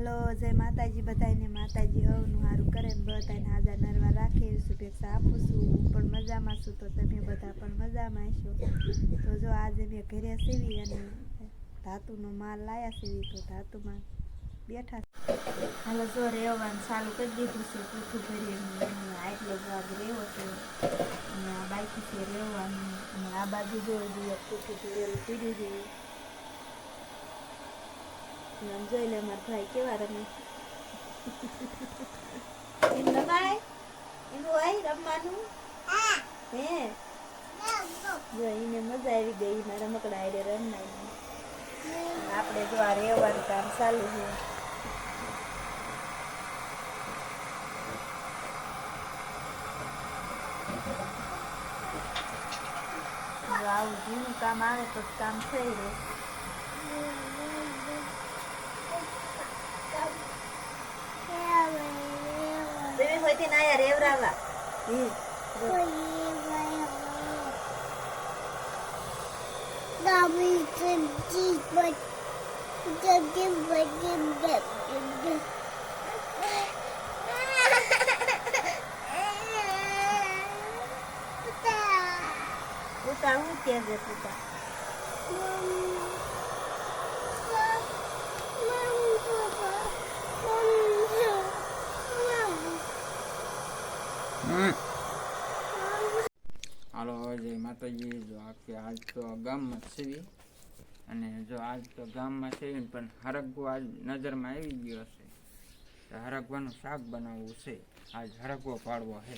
Hello, જય માતાજી બધાને માતાજી હવનું સારું કરે ને બધાને આજા નરવા રાખે શુભેચ્છા આપું છું. હું પણ મજામાં છું, તો તમે બધા પણ મજામાં છો તો જો આજે મેં ઘરે સીવી અને ધાતુનો માલ લાયા સીવી, તો ધાતુમાં બેઠા હાલો, જો રહેવાનું ચાલુ કરી દીધું છે. પૂઠું ભરીને આટલો ભાગ રહેવો છે. અને આ બાકી રહેવાનું. અને આ બાજુ જો જોઈએ પૂઠું ભરેલું પીડ્યું છે. અને જોઈ લે, મારા ભાઈ કેવા રમે. એમ રમાય? રમવાનું? હે? જોઈને મજા આવી ગઈ, મારા રમકડા આડે આપણે જો રહેવાનું કામ ચાલુ છે. આવું જૂનું કામ આવે તો કામ થઈ રહે. તમે હોય તે ના યાર એવરાવા હે પૂતા હું કે છે પૂતા હમ. હાલો, જય માતાજી. જો આખી આજ તો ગામમાં સીવી અને જો આજ તો ગામમાં સીવીને પણ હરગવો આજ નજરમાં આવી ગયો છે તો હરગવાનું શાક બનાવવું છે. આજ હરગવો પાડવો છે.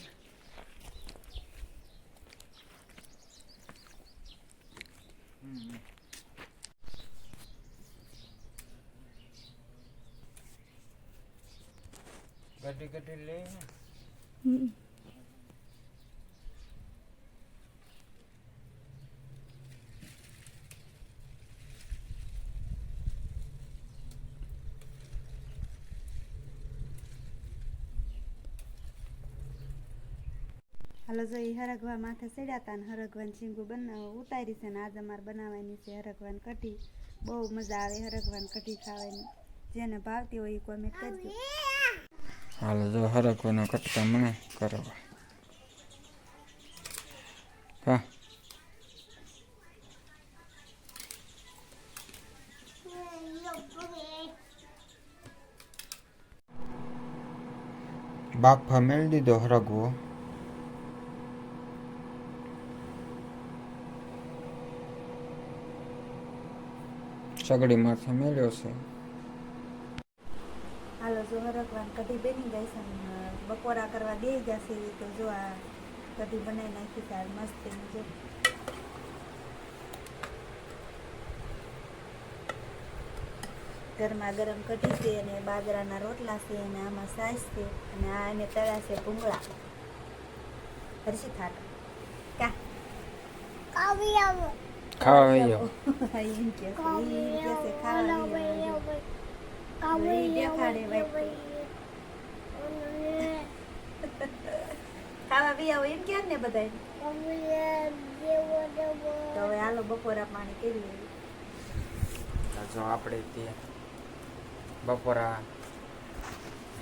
ગટી ગટી લે હાલો જો એ હરગવા માથે ચડ્યા હતા ને હરગવાન શીંગું બના ઉતારી છે ને આજે અમારે બનાવવાની છે હરગવાન કઢી. બહુ મજા આવે હરગવાન કઢી ખાવાની. જેને ભાવતી હોય એ કોમેન્ટ કરજો. હાલો, જો હરગવાનો કટકા મને કરવા. હા બાફા મેળ દીધો હરગવો. સગડી માથે મેલ્યો છે. હાલો જો હરગવાન કઢી બેની ગઈ છે બપોરા કરવા દે જશે તો જો આ કઢી બનાવી નાખી તાર મસ્ત જો. ઘરમાં ગરમ કઢી છે અને બાજરાના રોટલા છે અને આમાં સાસ છે અને આ એને તળ્યા છે ભૂંગળા. હરસી થાટ કા ખાવા કે ખાવા આવો એમ ક્યાં ને બધા તો હવે હાલો બપોરા પાણી કરી જો આપણે તે બપોરા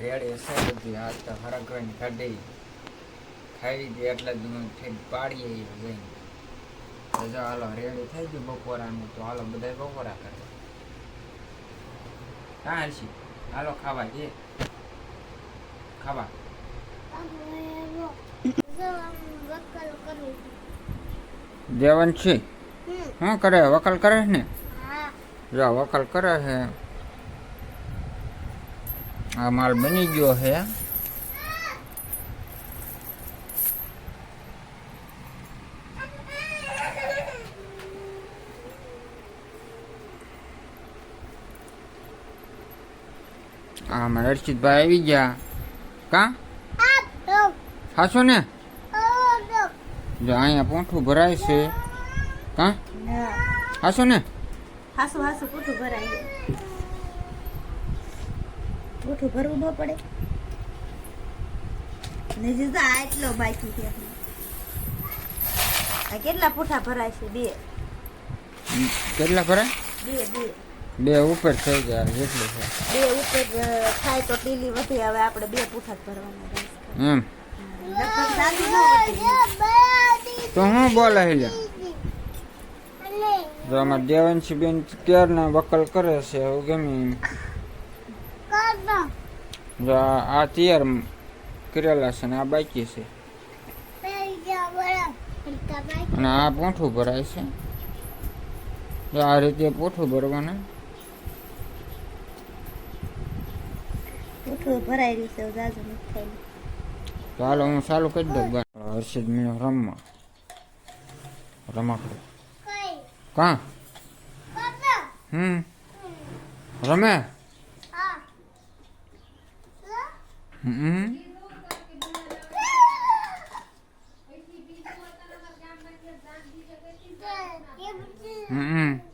રેડી છે બધી આ તો હરગવાની કઢી ખાવી દે એટલે જ પાડીએ જઈને તો જો હાલો રેડી થઈ ગયું બપોરાનું તો હાલો બધા બપોરા કરે. હા હર્ષી હાલો ખાવા જે ખાવા. દેવન છે? શું કરે વકલ કરે છે ને? જો વકલ કરે છે. આ માલ બની ગયો છે. આ મારા હર્ષિતભાઈ આવી ગયા. કા? હાસો ને જો અહીંયા પોઠું ભરાય છે. કા? હા હાસો ને હાસુ હાસુ પોઠું ભરાય. પોઠું ભરવું ન પડે. ને જે તો આ એટલો બાકી છે. આ કેટલા પોઠા ભરાય છે? બે. કેટલા ભરાય? બે બે. બે ઉપર થઈ ગયા જેટલું છે બે ઉપર થાય તો ટીલી વધી હવે આપણે બે પૂઠા ભરવાના હમ. તો હું બોલે લે જો આમાં દેવંશી બેન ક્યારના વકલ કરે છે એવું ગમી જો આ આ તૈયાર કરેલા છે ને આ બાકી છે. અને આ પૂઠું ભરાય છે. આ રીતે પોઠું ભરવાનું. પૂઠું ભરાઈ રહ્યું છે જાજુ નથી થયેલું. તો હાલો હું ચાલુ કરી દઉં હર્ષિદ મીનો રમવા. રમકડું. કાં? હમ. રમે? હમ. હમ.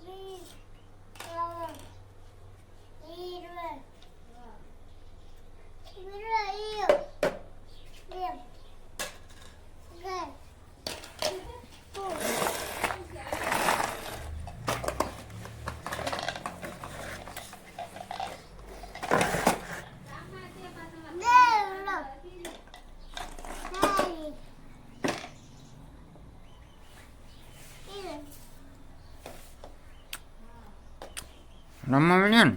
રમવા મળ્યા ને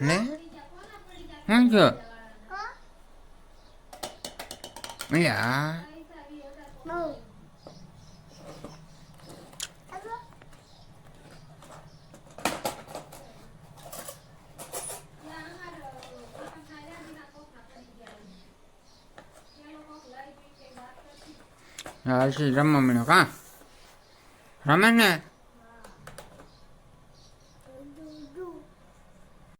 ને શું છો અલ્યા હર્ષિદ રમવા મળ્યો કાં રમે ને